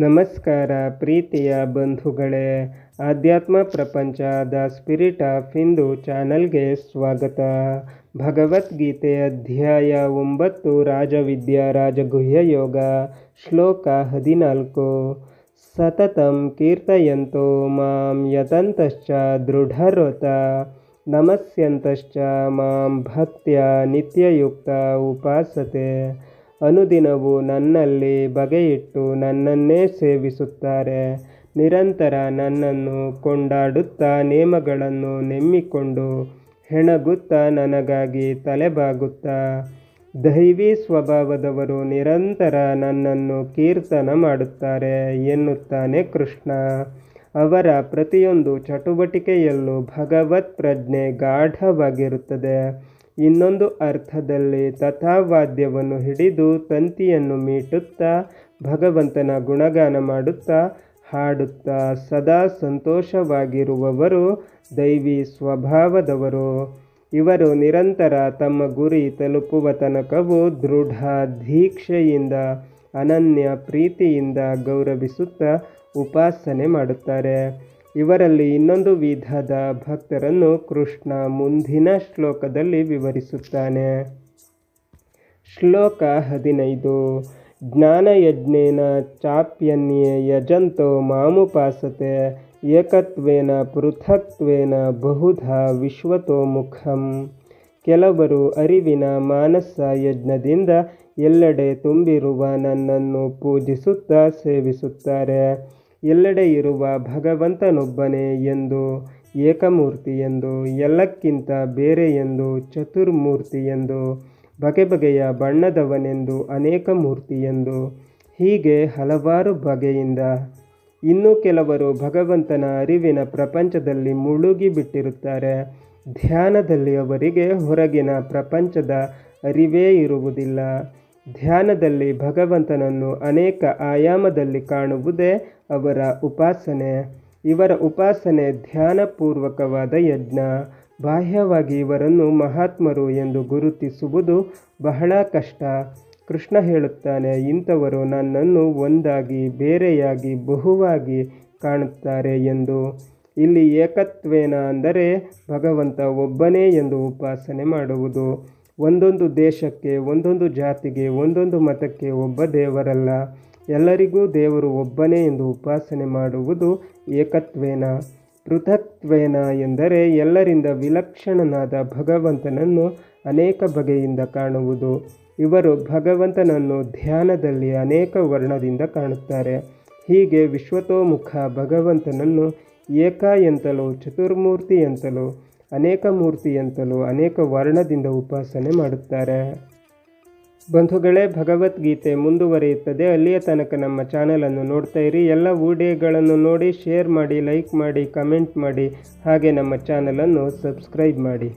ನಮಸ್ಕಾರ ಪ್ರೀತಿಯ ಬಂಧುಗಳೇ ಆಧ್ಯಾತ್ಮ ಪ್ರಪಂಚ ದ ಸ್ಪಿರಿಟ್ ಆಫ್ ಹಿಂದೂ ಚಾನಲ್ಗೆ ಸ್ವಾಗತ ಭಗವದ್ಗೀತೆ ಅಧ್ಯಾಯ ಒಂಬತ್ತು ರಾಜವಿದ್ಯಾ ರಾಜಗುಹ್ಯ ಯೋಗ ಶ್ಲೋಕ ಹದಿನಾಲ್ಕು ಸತತಂ ಕೀರ್ತಯಂತೋ ಮಾಂ ಯತಂತಶ್ಚ ದೃಢರತ ನಮಸ್ಯಂತಶ್ಚ ಮಾಂ ಭಕ್ತ್ಯ ನಿತ್ಯಯುಕ್ತ ಉಪಾಸತೆ ಅನುದಿನವೂ ನನ್ನಲ್ಲಿ ಬಗೆಯಿಟ್ಟು ನನ್ನನ್ನೇ ಸೇವಿಸುತ್ತಾರೆ. ನಿರಂತರ ನನ್ನನ್ನು ಕೊಂಡಾಡುತ್ತಾ ನೇಮಗಳನ್ನು ನೆಮ್ಮಿಕೊಂಡು ಹೆಣಗುತ್ತಾ ನನಗಾಗಿ ತಲೆಬಾಗುತ್ತಾ. ದೈವಿ ಸ್ವಭಾವದವರು ನಿರಂತರ ನನ್ನನ್ನು ಕೀರ್ತನ ಮಾಡುತ್ತಾರೆ ಎನ್ನುತ್ತಾನೆ ಕೃಷ್ಣ. ಅವರ ಪ್ರತಿಯೊಂದು ಚಟುವಟಿಕೆಯಲ್ಲೂ ಭಗವತ್ ಪ್ರಜ್ಞೆ ಗಾಢವಾಗಿರುತ್ತದೆ. ಇನ್ನೊಂದು ಅರ್ಥದಲ್ಲಿ ತಥಾವಾದ್ಯವನ್ನು ಹಿಡಿದು ತಂತಿಯನ್ನು ಮೀಟುತ್ತಾ ಭಗವಂತನ ಗುಣಗಾನ ಮಾಡುತ್ತಾ ಹಾಡುತ್ತಾ ಸದಾ ಸಂತೋಷವಾಗಿರುವವರು ದೈವಿ ಸ್ವಭಾವದವರು. ಇವರು ನಿರಂತರ ತಮ್ಮ ಗುರಿ ತಲುಪುವ ತನಕವೂ ದೃಢ ದೀಕ್ಷೆಯಿಂದ ಅನನ್ಯ ಪ್ರೀತಿಯಿಂದ ಗೌರವಿಸುತ್ತಾ ಉಪಾಸನೆ ಮಾಡುತ್ತಾರೆ. ಇವರಲ್ಲಿ ಇನ್ನೊಂದು ವಿಧದ ಭಕ್ತರನ್ನು ಕೃಷ್ಣ ಮುಂದಿನ ಶ್ಲೋಕದಲ್ಲಿ ವಿವರಿಸುತ್ತಾನೆ. ಶ್ಲೋಕ ಹದಿನೈದು. ಜ್ಞಾನಯಜ್ಞೇನ ಚಾಪ್ಯನ್ಯೇ ಯಜಂತೋ ಮಾಮುಪಾಸತೆ ಏಕತ್ವೇನ ಬಹುಧ ಬಹುಧಾ ವಿಶ್ವತೋಮುಖಂ ಕೆಲವರು ಅರಿವಿನ ಮಾನಸ ಯಜ್ಞದಿಂದ ಎಲ್ಲೆಡೆ ತುಂಬಿರುವ ನನ್ನನ್ನು ಪೂಜಿಸುತ್ತಾ ಸೇವಿಸುತ್ತಾರೆ. ಎಲ್ಲೆಡೆ ಇರುವ ಭಗವಂತನೊಬ್ಬನೇ ಎಂದು, ಏಕಮೂರ್ತಿ ಎಂದು, ಎಲ್ಲಕ್ಕಿಂತ ಬೇರೆ ಎಂದು, ಚತುರ್ಮೂರ್ತಿ ಎಂದು, ಬಗೆ ಬಗೆಯ ಬಣ್ಣದವನೆಂದು, ಅನೇಕ ಮೂರ್ತಿ ಎಂದು, ಹೀಗೆ ಹಲವಾರು ಬಗೆಯಿಂದ. ಇನ್ನೂ ಕೆಲವರು ಭಗವಂತನ ಅರಿವಿನ ಪ್ರಪಂಚದಲ್ಲಿ ಮುಳುಗಿ ಬಿಟ್ಟಿರುತ್ತಾರೆ. ಧ್ಯಾನದಲ್ಲಿ ಅವರಿಗೆ ಹೊರಗಿನ ಪ್ರಪಂಚದ ಅರಿವೇ ಇರುವುದಿಲ್ಲ. ಧ್ಯಾನದಲ್ಲಿ ಭಗವಂತನನ್ನು ಅನೇಕ ಆಯಾಮದಲ್ಲಿ ಕಾಣುವುದೇ ಅವರ ಉಪಾಸನೆ. ಇವರ ಉಪಾಸನೆ ಧ್ಯಾನಪೂರ್ವಕವಾದ ಯಜ್ಞ. ಬಾಹ್ಯವಾಗಿ ಇವರನ್ನು ಮಹಾತ್ಮರು ಎಂದು ಗುರುತಿಸುವುದು ಬಹಳ ಕಷ್ಟ. ಕೃಷ್ಣ ಹೇಳುತ್ತಾನೆ, ಇಂಥವರು ನನ್ನನ್ನು ಒಂದಾಗಿ, ಬೇರೆಯಾಗಿ, ಬಹುವಾಗಿ ಕಾಣುತ್ತಾರೆ ಎಂದು. ಇಲ್ಲಿ ಏಕತ್ವೇನ ಅಂದರೆ ಭಗವಂತ ಒಬ್ಬನೇ ಎಂದು ಉಪಾಸನೆ ಮಾಡುವುದು. ಒಂದೊಂದು ದೇಶಕ್ಕೆ, ಒಂದೊಂದು ಜಾತಿಗೆ, ಒಂದೊಂದು ಮತಕ್ಕೆ ಒಬ್ಬ ದೇವರಲ್ಲ. ಎಲ್ಲರಿಗೂ ದೇವರು ಒಬ್ಬನೇ ಎಂದು ಉಪಾಸನೆ ಮಾಡುವುದು ಏಕತ್ವೇನ? ಪೃಥಕ್ತ್ವೇನ ಎಂದರೆ ಎಲ್ಲರಿಂದ ವಿಲಕ್ಷಣನಾದ ಭಗವಂತನನ್ನು ಅನೇಕ ಬಗೆಯಿಂದ ಕಾಣುವುದು. ಇವರು ಭಗವಂತನನ್ನು ಧ್ಯಾನದಲ್ಲಿ ಅನೇಕ ವರ್ಣದಿಂದ ಕಾಣುತ್ತಾರೆ. ಹೀಗೆ ವಿಶ್ವತೋಮುಖ ಭಗವಂತನನ್ನು ಏಕ ಎಂತಲೂ ಚತುರ್ಮೂರ್ತಿ ಎಂತಲೂ ಅನೇಕ ಮೂರ್ತಿಯಂತಲೂ ಅನೇಕ ವರ್ಣದಿಂದ ಉಪಾಸನೆ ಮಾಡುತ್ತಾರೆ. ಬಂಧುಗಳೇ, ಭಗವದ್ಗೀತೆ ಮುಂದುವರಿಯುತ್ತದೆ. ಅಲ್ಲಿಯ ತನಕ ನಮ್ಮ ಚಾನಲನ್ನು ನೋಡ್ತಾ ಇರಿ. ಎಲ್ಲ ವಿಡಿಯೋಗಳನ್ನು ನೋಡಿ ಶೇರ್ ಮಾಡಿ ಲೈಕ್ ಮಾಡಿ ಕಮೆಂಟ್ ಮಾಡಿ, ಹಾಗೆ ನಮ್ಮ ಚಾನಲನ್ನು ಸಬ್ಸ್ಕ್ರೈಬ್ ಮಾಡಿ.